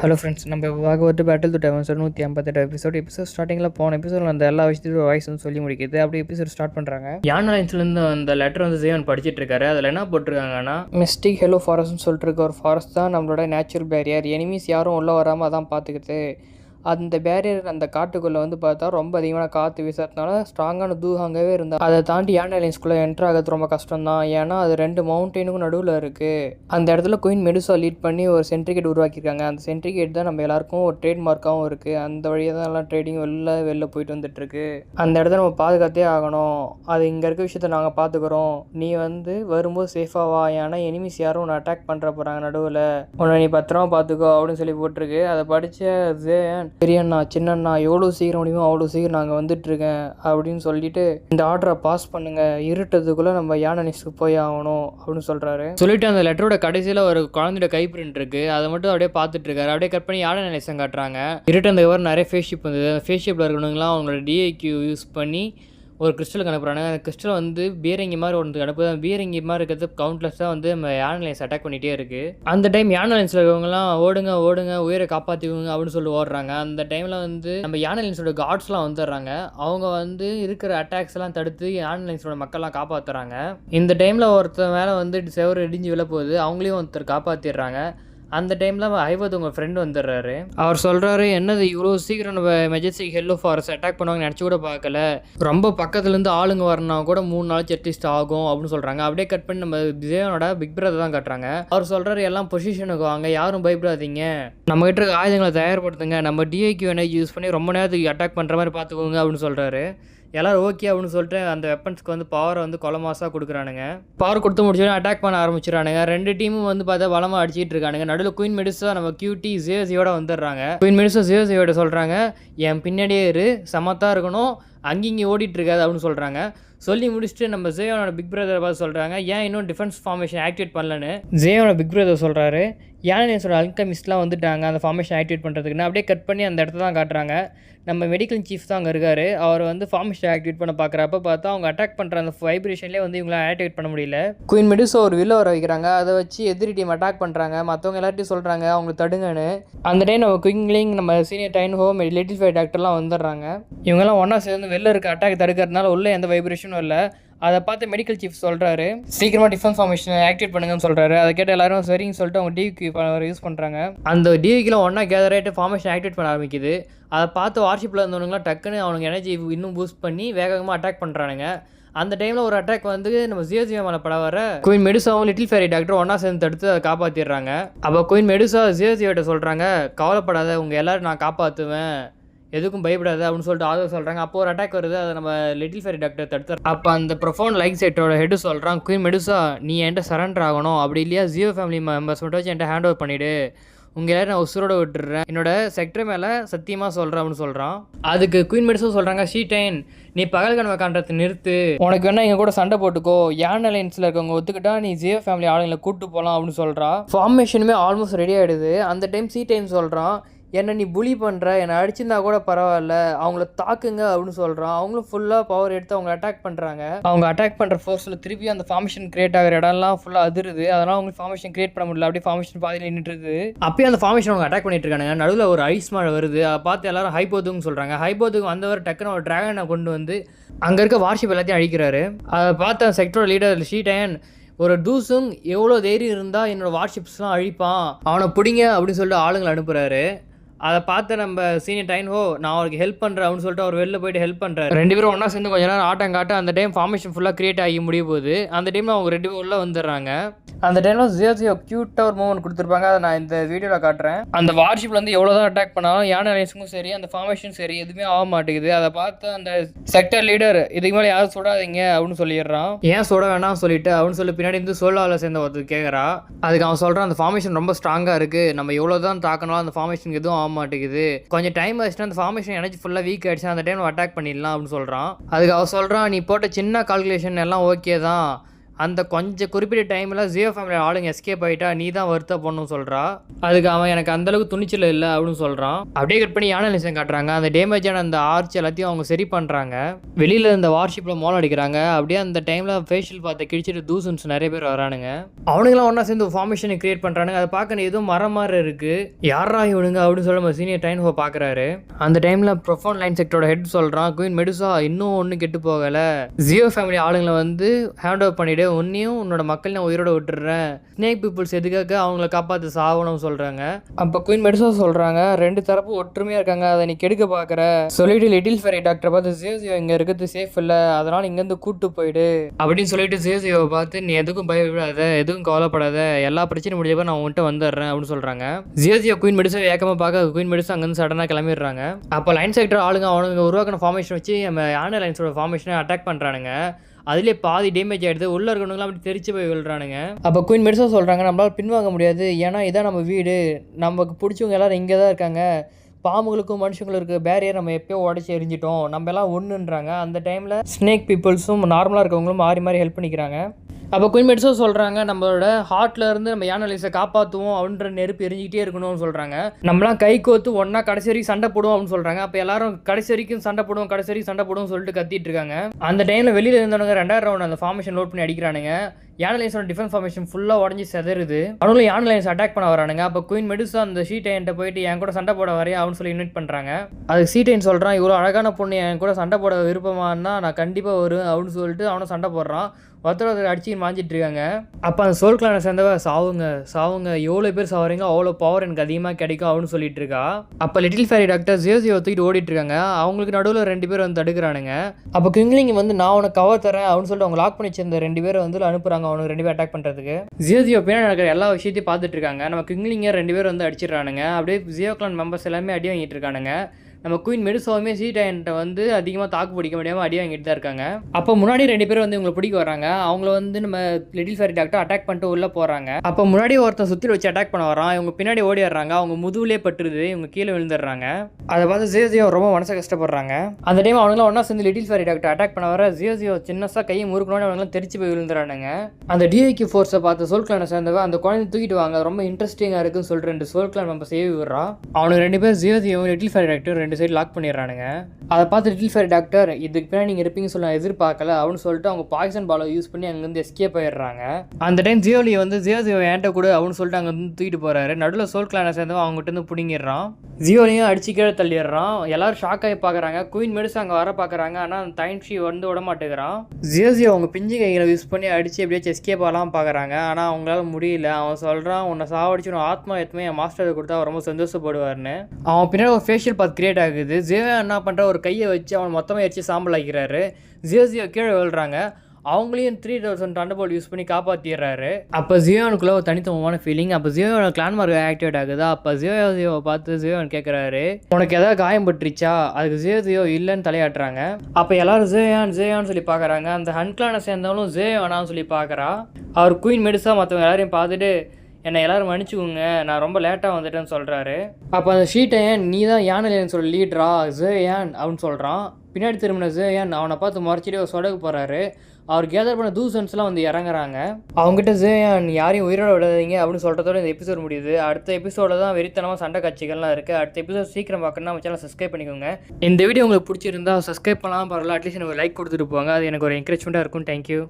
Hello friends நம்ம பாகவத்து battle to sir நூற்றி ஐம்பத்தெட்டு எபிசோட் எபிசோட் ஸ்டார்டிங்கில் போன எபிசோடில் அந்த எல்லா விஷயத்தையும் வாய்ஸ் வந்து சொல்லி முடிக்குது. அப்படி எபிசோட் ஸ்டார்ட் பண்ணுறாங்க யான் லைன்ஸ்லேருந்து அந்த லெட்டர் வந்து ஜீவன் படிச்சிட்டு இருக்காரு அதில் என்ன போட்டிருக்காங்கன்னா மிஸ்டிக் ஹெலோ ஃபாரஸ்ட்னு சொல்லிட்டு இருக்க ஒரு ஃபாரஸ்ட் தான் நம்மளோட நேச்சுரல் பேரியர் எனிமீஸ் யாரும் உள்ளே வராமல் அதான் பார்த்துக்கிட்டு அந்த பேரியர் அந்த காட்டுக்குள்ளே வந்து பார்த்தா ரொம்ப அதிகமான காற்று வீசுறதுனால ஸ்ட்ராங்கான தூகாங்கவே இருந்தால் அதை தாண்டி யான் லைன்ஸ்குள்ளே என்ட்ரு ஆகிறது ரொம்ப கஷ்டம் தான் ஏன்னா அது ரெண்டு மவுண்டெயினுக்கும் நடுவில் இருக்குது அந்த இடத்துல குயின் மெடுசா லீட் பண்ணி ஒரு சென்ட்ரிகேட் உருவாக்கியிருக்காங்க. அந்த சென்ட்ரிகேட் தான் நம்ம எல்லாருக்கும் ஒரு ட்ரேட் மார்க்காகவும் இருக்குது அந்த வழியாக தான் எல்லாம் ட்ரேடிங் வெளில வெளில போயிட்டு வந்துட்டுருக்கு. அந்த இடத்த நம்ம பாதுகாத்தே ஆகணும். அது இங்கே இருக்க விஷயத்த நாங்கள் பார்த்துக்குறோம் நீ வந்து வரும்போது சேஃபாக வா. ஏன்னா எனிமிஸ் யாரும் உன்னை அட்டாக் பண்ணுற போகிறாங்க நடுவில். உன்னை நீ பத்திரமா பார்த்துக்கோ அப்படின்னு சொல்லி போட்டிருக்கு. அதை படித்த ஜேன் பெரியண்ணா சின்னண்ணா எவ்வளோ சீக்கிரம் முடியுமோ அவ்வளோ சீக்கிரம் நாங்கள் வந்துட்டுருக்கேன் அப்படின்னு சொல்லிட்டு இந்த ஆர்டரை பாஸ் பண்ணுங்கள் இருட்டதுக்குள்ளே நம்ம யானனிஸ்க்கு போய் ஆகணும் அப்படின்னு சொல்கிறாரு சொல்லிட்டு அந்த லெட்டரோட கடைசியில் ஒரு குழந்தையோட கை பிரிண்ட் அதை மட்டும் அப்படியே பார்த்துட்டு இருக்காரு அப்படியே கட் பண்ணி யானை நிலைசம் காட்டுறாங்க. இருட்டதுக்கு நிறைய ஃபேஷிப் வந்தது. அந்த ஃபேஸ் இருக்கணுங்களாம் அவங்களோட டிஐக்யூ யூஸ் பண்ணி ஒரு கிறிஸ்டலுக்கு அனுப்புகிறாங்க அந்த கிறிஸ்டல் வந்து பீரங்கி மாதிரி ஒன்று அனுப்புது அந்த பீரங்கி மாதிரி இருக்கிறது கவுண்ட்லெஸ்ஸாக வந்து நம்ம யானலைன்ஸ் அட்டாக் பண்ணிகிட்டே இருக்குது அந்த டைம் யானலைன்ஸில் இருக்கவங்கலாம் ஓடுங்க ஓடுங்க உயிரை காப்பாற்றிவுங்க அப்படின்னு சொல்லி ஓடுறாங்க. அந்த டைமில் வந்து நம்ம யானலைன்ஸோட காட்ஸ்லாம் வந்துடுறாங்க. அவங்க வந்து இருக்கிற அட்டாக்ஸ் எல்லாம் தடுத்து யானலைன்ஸோட மக்கள்லாம் காப்பாற்றுறாங்க இந்த டைமில் ஒருத்தர் மேலே வந்து செவரு இடிஞ்சு விழப்போகுது. போகுது அவங்களையும் ஒருத்தர் காப்பாற்றிடுறாங்க அந்த டைமில் ஐவத் உங்கள் ஃப்ரெண்டு வந்துடுறாரு அவர் சொல்கிறாரு என்னது இவ்வளோ சீக்கிரம் நம்ம மெஜஸ்டிக் ஹெல்லோ ஃபாரஸ்ட் அட்டாக் பண்ணுவாங்க நினச்சி கூட பார்க்கல. ரொம்ப பக்கத்துலேருந்து ஆளுங்க வரனா கூட மூணு நாள் அட்லீஸ்ட் ஆகும் அப்படின்னு சொல்கிறாங்க அப்படியே கட் பண்ணி நம்ம விஜயனோட பிக் பிரதர் தான் காட்டுறாங்க. அவர் சொல்கிறாரு எல்லாம் பொசிஷனுக்கு வாங்க யாரும் பயப்படாதீங்க. நம்ம கிட்ட இருக்க ஆயுதங்களை தயார்படுத்துங்க. நம்ம டிஐக்யூ எனர்ஜி யூஸ் பண்ணி ரொம்ப நேரத்துக்கு அட்டாக் பண்ணுற மாதிரி பார்த்துக்கோங்க அப்படின்னு சொல்கிறாரு எல்லாரும் ஓகே அப்படின்னு சொல்லிட்டு அந்த வெப்பன்ஸ்க்கு வந்து பவரை வந்து கொலமாசாக கொடுக்குறானுங்க. பவர் கொடுத்து முடிச்சோடனே அட்டாக் பண்ண ஆரம்பிச்சிடறானுங்க. ரெண்டு டீமும் வந்து பார்த்தா பலமாக அடிச்சிட்டு இருக்கானுங்க. நடுவில் குயின் மெடிஸா நம்ம கியூட்டி ஜியோசியோட வந்துடுறாங்க. குயின் மெடிஸா ஜியோசியோட சொல்கிறாங்க என் பின்னாடியே இரு சமத்தாக இருக்கணும் அங்கிங்கே ஓடிட்டு இருக்காது அப்படின்னு சொல்கிறாங்க சொல்லி முடிச்சுட்டு நம்ம ஜேயோனோட பிக் பிரதரை பார்த்து சொல்கிறாங்க ஏன் இன்னும் டிஃபென்ஸ் ஃபார்மேஷன் ஆக்டிவேட் பண்ணலன்னு? ஜேயோட பிக் பிரதர் சொல்கிறாரு யானேஸோட அல்கமிஸ்ட்லாம் வந்துட்டாங்க. அந்த ஃபார்மேஷன் ஆக்டிவேட் பண்ணுறதுக்குன்னு அப்படியே கட் பண்ணி அந்த இடத்த தான் காட்டுறாங்க. நம்ம மெடிக்கல் சீஃப் தான் அங்கே இருக்கார். அவர் வந்து ஃபார்மேஷன் ஆக்டிவேட் பண்ண பார்க்குறப்ப பார்த்தா அவங்க அட்டாக் பண்ணுற அந்த வைப்ரேஷன்லேயே வந்து இவங்களாம் ஆக்டிவேட் பண்ண முடியல. குயின் மெடிஸோ ஒரு வில்ல வர வைக்கிறாங்க. அதை வச்சு எதிரி டீம் அட்டாக் பண்ணுறாங்க மற்றவங்க எல்லார்ட்டையும் சொல்கிறாங்க அவங்க தடுங்கன்னு. அந்த டைம் நம்ம குயிங்லிங் நம்ம சீனியர் டைன் ஹோம் லிட்டில் ஃபை டாக்டர்லாம் வந்துடுறாங்க. இவங்கெல்லாம் ஒன்றா சேர்ந்து வெளில இருக்க அட்டாக் தடுக்கிறதுனால உள்ளே எந்த வைப்ரேஷனும் இல்லை. அதை பார்த்து மெடிக்கல் சீஃப் சொல்கிறாரு சீக்கிரமாக டிஃபன் ஃபார்மேஷன் ஆக்டிவேட் பண்ணுங்கன்னு சொல்கிறாரு அதை கேட்டு எல்லாரும் சரின்னு சொல்லிட்டு அவங்க டிவிக்கு யூஸ் பண்ணுறாங்க அந்த டிவிக்கில் ஒன்றா கேதர் ஆகிட்டு ஃபார்மேஷன் ஆக்டிவேட் பண்ண ஆரம்பிக்குது. அதை பார்த்து வார்ஷிப்பில் இருந்தவங்களாம் டக்குன்னு அவனுக்கு எனர்ஜி இன்னும் பூஸ்ட் பண்ணி வேகமாக அட்டாக் பண்ணுறானுங்க அந்த டைமில் ஒரு அட்டாக் வந்து நம்ம ஜியோ ஜியோ மேலே பட வர குயின் மெடுசாவும் லிட்டில் ஃபேரி டாக்டர் ஒன்றா சேர்ந்து தடுத்து அதை காப்பாற்றிடுறாங்க அப்போ குயின் மெடுசா ஜியோ ஜியோட்ட சொல்கிறாங்க கவலைப்படாத உங்கள் எல்லோரும் நான் காப்பாற்றுவேன் எதுக்கும் பயப்படாது அப்படின்னு சொல்லிட்டு ஆதரவு சொல்கிறாங்க அப்போ ஒரு அட்டாக் வருது. அதை நம்ம லிட்டில் ஃபெரி டாக்டர் தடுத்து அப்போ அந்த ப்ரொஃபோன் லைக் செட்டோட ஹெட் சொல்கிறான் குயின் மெடுசா நீ என்கிட்ட சரண்டர் ஆகணும். அப்படி இல்லையா? ஜியோ ஃபேமிலி மெம்பர்ஸ் மட்டும் வச்சு என்கிட்ட ஹேண்ட் ஓவர் பண்ணிவிடு உங்கள் எல்லாரும் நான் உசுரோட விட்டுறேன். என்னோட செக்டர் மேலே சத்தியமாக சொல்கிறேன் அப்படின்னு சொல்கிறான் அதுக்கு குயின் மெடிசோ சொல்கிறாங்க ஷீடைன் நீ பகல் கனவை காண்றதை நிறுத்து. உனக்கு வேணா எங்கள் கூட சண்டை போட்டுக்கோ. ஏன் அலைன்ஸில் இருக்கவங்க ஒத்துக்கிட்டா நீ ஜியோ ஃபேமிலி ஆளுங்களை கூப்பிட்டு போகலாம் அப்படின்னு சொல்கிறா ஃபார்மேஷனுமே ஆல்மோஸ்ட் ரெடி ஆகிடுது அந்த டைம் சீ டைம் சொல்கிறான் என்னை நீ புலி பண்ணுற என்னை அடிச்சிருந்தா கூட பரவாயில்ல அவங்கள தாக்குங்க அப்படின்னு சொல்கிறான் அவங்களும் ஃபுல்லாக பவர் எடுத்து அவங்க அட்டாக் பண்ணுறாங்க அவங்க அட்டாக் பண்ணுற ஃபோர்ஸில் திருப்பி அந்த ஃபார்மேஷன் கிரியேட் ஆகிற இடம்லாம் ஃபுல்லாக அதிருது. அதனால் அவங்க ஃபார்மேஷன் கிரியேட் பண்ண முடியல. அப்படியே ஃபார்மேஷன் பாதியில் நின்றுது அப்பயே அந்த ஃபார்மேஷன் அவங்க அட்டாக் பண்ணிட்டு இருக்காங்க நடுவில் ஒரு ஐஸ் மழை வருது. அதை பார்த்து எல்லாரும் ஹைபோதுன்னு சொல்கிறாங்க ஹைபோதுக்கு வந்தவர் டக்குன்னு ஒரு ட்ராகனை கொண்டு வந்து அங்கே இருக்க வார்ஷிப் எல்லாத்தையும் அழிக்கிறாரு. அதை பார்த்த செக்டரோட லீடர் ஷீடைன் ஒரு டூசுங் எவ்வளோ தைரியம் இருந்தால் என்னோட வாட்ஸ்அப்ஸ்லாம் அழிப்பான். அவனை பிடிங்க அப்படின்னு சொல்லிட்டு ஆளுங்களை அனுப்புகிறாரு அதை பார்த்து நம்ம சீனியர் டைன் ஹோ நான் அவருக்கு ஹெல்ப் பண்ணுறேன் அப்படின்னு சொல்லிட்டு அவர் வெளில போயிட்டு ஹெல்ப் பண்ணுறாரு ரெண்டு பேரும் ஒன்றா சேர்ந்து கொஞ்ச நேரம் ஆட்டம் காட்ட அந்த டைம் ஃபார்மேஷன் ஃபுல்லாக கிரியேட் ஆகி முடிய போகுது. அந்த டைமில் அவங்க ரெண்டு பேரும் உள்ளே வந்துடுறாங்க. அந்த டைமில் ஜியோ ஜியோ க்யூட்டாக ஒரு மூமெண்ட் கொடுத்துருப்பாங்க. அதை நான் இந்த வீடியோவில் காட்டுறேன். அந்த வார்ஷிப்பில் வந்து எவ்வளோ தான் அட்டாக் பண்ணாலும் யானை லைன்ஸுக்கும் சரி அந்த ஃபார்மேஷன் சரி எதுவுமே ஆக மாட்டேங்குது. அதை பார்த்து அந்த செக்டர் லீடர் இதுக்கு மேலே யாரும் சுடாதீங்க அப்படின்னு சொல்லிடுறான். ஏன் சுட வேணாம் சொல்லிட்டு அப்படின்னு சொல்லி பின்னாடி இருந்து சோலாவில் சேர்ந்த ஒருத்தர் கேட்குறா அதுக்கு அவன் சொல்கிறான் அந்த ஃபார்மேஷன் ரொம்ப ஸ்ட்ராங்காக இருக்குது நம்ம எவ்வளோ தான் தாக்கணும் அந்த ஃபார்மேஷன் எதுவும் ஆக மாட்டேங்குது. கொஞ்சம் டைம் ஆச்சுன்னா அந்த ஃபார்மேஷன் எனர்ஜி ஃபுல்லாக வீக் ஆயிடுச்சு அந்த டைம் அட்டாக் பண்ணிடலாம் அப்படின்னு சொல்கிறான் அதுக்கு அவன் சொல்கிறான் நீ போட்ட சின்ன கால்குலேஷன் எல்லாம் ஓகே தான். அந்த கொஞ்சம் குறிப்பிட்ட டைமில் ஜியோ ஃபேமிலியில் ஆளுங்க எஸ்கேப் ஆகிட்டா நீ தான் வருத்தப்படணும் சொல்கிறா அதுக்கு அவன் எனக்கு அந்தளவுக்கு துணிச்சல் இல்லை அப்படின்னு சொல்கிறான் அப்படியே கட் பண்ணி யானை லிசன் காட்டுறாங்க. அந்த டேமேஜான அந்த ஆர்ச் எல்லாத்தையும் அவங்க சரி பண்ணுறாங்க வெளியில் இந்த வார்ஷிப்பில் மோல் அடிக்கிறாங்க. அப்படியே அந்த டைமில் ஃபேஷியல் பார்த்து கிழிச்சிட்டு தூசன்ஸ் நிறைய பேர் வரானுங்க. அவனுங்களாம் ஒன்றா சேர்ந்து ஃபார்மேஷனை கிரியேட் பண்ணுறானுங்க அதை பார்க்க ஏதோ மரம் மாதிரி இருக்குது யாரா இவனுங்க? அப்படின்னு சொல்லி நம்ம சீனியர் டைன் ஹோ பார்க்குறாரு. அந்த டைமில் ப்ரொஃபோன் லைன் செக்டரோட ஹெட் சொல்கிறான் குயின் மெடுசா இன்னும் ஒன்றும் கெட்டு போகலை. ஜியோ ஃபேமிலி ஆளுங்களை வந்து ஹேண்ட் ஓவர் டே உன்னையும் உன்னோட மக்கள் நான் உயிரோட விட்டுடுறேன். ஸ்னேக் பீப்புள்ஸ் எதுக்காக அவங்கள காப்பாற்ற சாகணும்னு சொல்கிறாங்க அப்போ குயின் மெடிசோ சொல்கிறாங்க ரெண்டு தரப்பு ஒற்றுமையாக இருக்காங்க அதை நீ கெடுக்க பார்க்குற சொல்லிட்டு லிட்டில் ஃபெரி டாக்டரை பார்த்து ஜியோ இங்கே இருக்கிறது சேஃப் இல்லை அதனால் இங்கேருந்து கூட்டு போயிடு. அப்படின்னு சொல்லிட்டு ஜியோஜியோவை பார்த்து நீ எதுக்கும் பயப்படாத எதுவும் கவலைப்படாத எல்லா பிரச்சனையும் முடிஞ்சப்போ நான் உன்கிட்ட வந்துடுறேன் அப்படின்னு சொல்கிறாங்க ஜியோ குயின் மெடிசோ ஏக்கமாக பார்க்க குயின் மெடிசோ அங்கேருந்து சடனாக கிளம்பிடுறாங்க. அப்போ லைன் செக்டர் ஆளுங்க அவனுங்க உருவாக்கின ஃபார்மேஷன் வச்சு நம்ம யானை லைன்ஸோட ஃபார்மேஷனை அட்டாக் பண்ணுறானுங்க அதுலேயே பாதி டேமேஜ் ஆகிடுது உள்ளே இருக்கவங்களாம் அப்படி தெரிச்சு போய் விழுறானுங்க. அப்போ குயின் மெடிசா சொல்கிறாங்க நம்மளால் பின்வாங்க முடியாது. ஏன்னா இதான் நம்ம வீடு. நமக்கு பிடிச்சவங்க எல்லோரும் இங்கே தான் இருக்காங்க. பாம்புகளுக்கும் மனுஷங்களுக்கும் இருக்க பேரியர் நம்ம எப்பயோ உடச்சி எரிஞ்சிட்டோம் நம்ம எல்லாம் ஒன்றுன்றாங்க அந்த டைமில் ஸ்னேக் பீப்புள்ஸும் நார்மலாக இருக்கவங்களும் மாறி மாறி ஹெல்ப் பண்ணிக்கிறாங்க. அப்போ குயின் மெட்ஸும் சொல்கிறாங்க நம்மளோட ஹார்ட்லேருந்து நம்ம யானலைஸை காப்பாற்றுவோம் அப்படின்ற நெருப்பு எரிஞ்சிக்கிட்டே இருக்கணும்னு சொல்கிறாங்க நம்மளாம் கை கோத்து ஒன்றா கடைசி வரைக்கும் சண்டை போடுவோம் அப்படின்னு சொல்கிறாங்க அப்போ எல்லாரும் கடைசி வரைக்கும் சண்டை போடுவோம் கடைசி வரைக்கும் சண்டை போடுவோம் சொல்லிட்டு கத்திட்டு இருக்காங்க. அந்த டைமில் வெளியில் இருந்தவங்க ரெண்டாயிரம் ரவுண்ட் அந்த ஃபார்மேஷன் லோட் பண்ணி அடிக்கிறானுங்க. யானலைன்ஸோட டிஃபென்ஸ் ஃபார்மேஷன் ஃபுல்லாக உடஞ்சி செதறுது. அவனும் யானலைன்ஸ் அட்டாக் பண்ண வரானுங்க. அப்போ குயின் மெடுசா அந்த ஷீட் என்கிட்ட போயிட்டு என் கூட சண்டை போட வரையா அப்படின்னு சொல்லி இன்வைட் பண்ணுறாங்க அதுக்கு சீட்டைன் சொல்கிறான் இவ்வளோ அழகான பொண்ணு என் கூட சண்டை போட விருப்பமானா நான் கண்டிப்பாக வரும் அப்படின்னு சொல்லிட்டு அவனும் சண்டை போடுறான். ஒருத்தர் ஒருத்தர் அடிச்சு மாஞ்சிட்டு இருக்காங்க. அப்போ அந்த சோல் கிளானை சேர்ந்தவ சாவுங்க சாவுங்க எவ்வளோ பேர் சாவுறீங்க அவ்வளோ பவர் எனக்கு அதிகமாக கிடைக்கும் அப்படின்னு சொல்லிட்டு இருக்கா. அப்போ லிட்டில் ஃபேரி டாக்டர் ஜியோ ஜியோ தூக்கிட்டு ஓடிட்டு இருக்காங்க. அவங்களுக்கு நடுவில் ரெண்டு பேர் வந்து தடுக்கிறானுங்க. அப்போ கிங்லிங் வந்து நான் உனக்கு கவர் தரேன் அப்படின்னு சொல்லிட்டு அவங்க லாக் பண்ணி வச்சிருந்த ரெண்டு பேர் வந்து அனுப்புறாங்க அவனுக்கு ரெண்டு பேர் அட்டாக் பண்ணுறதுக்கு ஜியோ ஜியோ பின்னாடி நடக்கிற எல்லா விஷயத்தையும் பார்த்துட்டு இருக்காங்க. நம்ம கிங்லிங்க ரெண்டு பேர் வந்து அடிச்சிடறானுங்க. அப்படியே ஜியோ கிளான் மெம்பர்ஸ் எல்லாமே அடி வாங்கிட்டு இருக்கானுங்க. நம்ம குயின் மெடுசாவுமே சீட்டாயன்ட்ட வந்து அதிகமாக தாக்கு பிடிக்க முடியாமல் அடி வாங்கிட்டு தான் இருக்காங்க. அப்போ முன்னாடி ரெண்டு பேரும் வந்து இவங்களை பிடிக்க வராங்க அவங்கள வந்து நம்ம லிட்டில் ஃபேரி டாக்டர் அட்டாக் பண்ணிட்டு உள்ளே போகிறாங்க அப்போ முன்னாடி ஒருத்தன் சுற்றி வச்சு அட்டாக் பண்ண வரான் இவங்க பின்னாடி ஓடிடுறாங்க அவங்க முதுகுலே பட்டுருது. இவங்க கீழே விழுந்துடுறாங்க. அதை பார்த்து ஜியோ ரொம்ப மனசை கஷ்டப்படுறாங்க. அந்த டைம் அவங்களாம் ஒன்றா சேர்ந்து லிட்டில் ஃபேரி டாக்டர் அட்டாக் பண்ண வர ஜியோ சின்னசாக கையை முறுக்கணும்னு அவங்களாம் தெரிச்சு போய் விழுந்துறானுங்க அந்த டிஐக்கு ஃபோர்ஸை பார்த்து சோல்கிளான சேர்ந்தவ அந்த குழந்தை தூக்கிட்டு வாங்க. ரொம்ப இன்ட்ரெஸ்டிங்காக இருக்குன்னு சொல்லிட்டு ரெண்டு சோல்கிளான் நம்ம சேவி விடுறான் அவனுக்கு ரெண்டு பேர் ஜியோ ஜியோ லிட்டில் ஃபேரி டாக்டர் ரெண்டு சைடு லாக் பண்ணிடுறானுங்க. அதை பார்த்து லிட்டில் ஃபயர் டாக்டர் இதுக்கு பின்னாடி நீங்கள் இருப்பீங்கன்னு சொல்லி நான் எதிர்பார்க்கல அப்படின்னு சொல்லிட்டு அவங்க பாய்சன் பாலை யூஸ் பண்ணி அங்கேருந்து எஸ்கேப் ஆயிடுறாங்க. அந்த டைம் ஜியோலி வந்து ஜியோ ஜியோ ஏன்ட்ட கூட அப்படின்னு சொல்லிட்டு அங்கே வந்து தூக்கிட்டு போகிறாரு நடுவில் சோல் கிளானை சேர்ந்தவன் அவங்ககிட்ட இருந்து பிடிங்கிடுறான். ஜியோலையும் அடிச்சு கீழே தள்ளிடுறான். எல்லாரும் ஷாக் ஆகி பார்க்குறாங்க குயின் மெடிசு அங்கே வர பார்க்குறாங்க ஆனால் அந்த டைன்ஷி வந்து விட மாட்டேங்கிறான். ஜியோ ஜியோ அவங்க பிஞ்சு கைகளை யூஸ் பண்ணி அடிச்சு எப்படியாச்சும் எஸ்கேப் ஆகலாம் பார்க்குறாங்க ஆனால் அவங்களால முடியல. அவன் சொல்கிறான் உன்னை சாவடிச்சு உன் ஆத்மா எத்தமே என் மாஸ்டர் கொடுத்தா ரொம்ப சந்தோஷப்படுவார்னு அவன் பின்னாடி ஒரு ஃபேஷியல் பாத் கிரியேட் ஆகுது. ஜியோ என்ன பண்ணுற ஒரு கையை வச்சு அவன் மொத்தமாக எரிச்சு சாம்பல் ஆக்கிறாரு ஜியோ ஜியோ கீழே விழுறாங்க. அவங்களையும் த்ரீ தௌசண்ட் தண்டபோல் யூஸ் பண்ணி காப்பாற்றிடுறாரு அப்போ ஜியோனுக்குள்ளே ஒரு தனித்துவமான ஃபீலிங் அப்போ ஜியோனோட கிளான் மார்க் ஆக்டிவேட் ஆகுதா? அப்போ ஜியோ ஜியோவை பார்த்து ஜியோன் கேட்குறாரு உனக்கு எதாவது காயம் பட்டுருச்சா? அதுக்கு ஜியோ ஜியோ இல்லைன்னு தலையாட்டுறாங்க. அப்போ எல்லாரும் ஜியோயான் ஜியோன்னு சொல்லி பார்க்குறாங்க அந்த ஹன்கிளானை சேர்ந்தவங்களும் வேணான்னு சொல்லி பார்க்குறா அவர் குயின் மெடிசா மற்றவங்க எல்லாரையும் பார்த்துட்டு என்னை எல்லாரும் மன்னிச்சுக்கோங்க நான் ரொம்ப லேட்டாக வந்துட்டேன்னு சொல்கிறாரு அப்போ அந்த ஷீட்டை ஏன் நீ தான் யானையிலேன்னு சொல்லி லீட்ரா ஜே ஏன்? அப்படின்னு சொல்கிறான் பின்னாடி திரும்பின ஏன் அவனை பார்த்து முறைச்சிட்டு ஒரு சொடகு போகிறாரு அவர் கேதர் பண்ண தூசன்ஸ்லாம் வந்து இறங்குறாங்க. அவங்ககிட்ட ஜேயான் யாரையும் உயிரோட விடாதீங்க? அப்படின்னு சொல்கிறதோட இந்த எபிசோட் முடியுது. அடுத்த எபிசோட தான் வெறித்தனமாக சண்டை காட்சிகள்லாம் இருக்குது அடுத்த எபிசோட் சீக்கிரம் பார்க்கணும்னா நம்ம சேனல் சப்ஸ்கிரைப் பண்ணிக்கோங்க. இந்த வீடியோ உங்களுக்கு பிடிச்சிருந்தா சப்ஸ்கிரைப் பண்ணலாம் பரவாயில்ல அட்லீஸ்ட் எனக்கு லைக் கொடுத்துட்டு போங்க. அது எனக்கு ஒரு என்கரேஜ்மெண்ட்டாக இருக்கும் தேங்க்யூ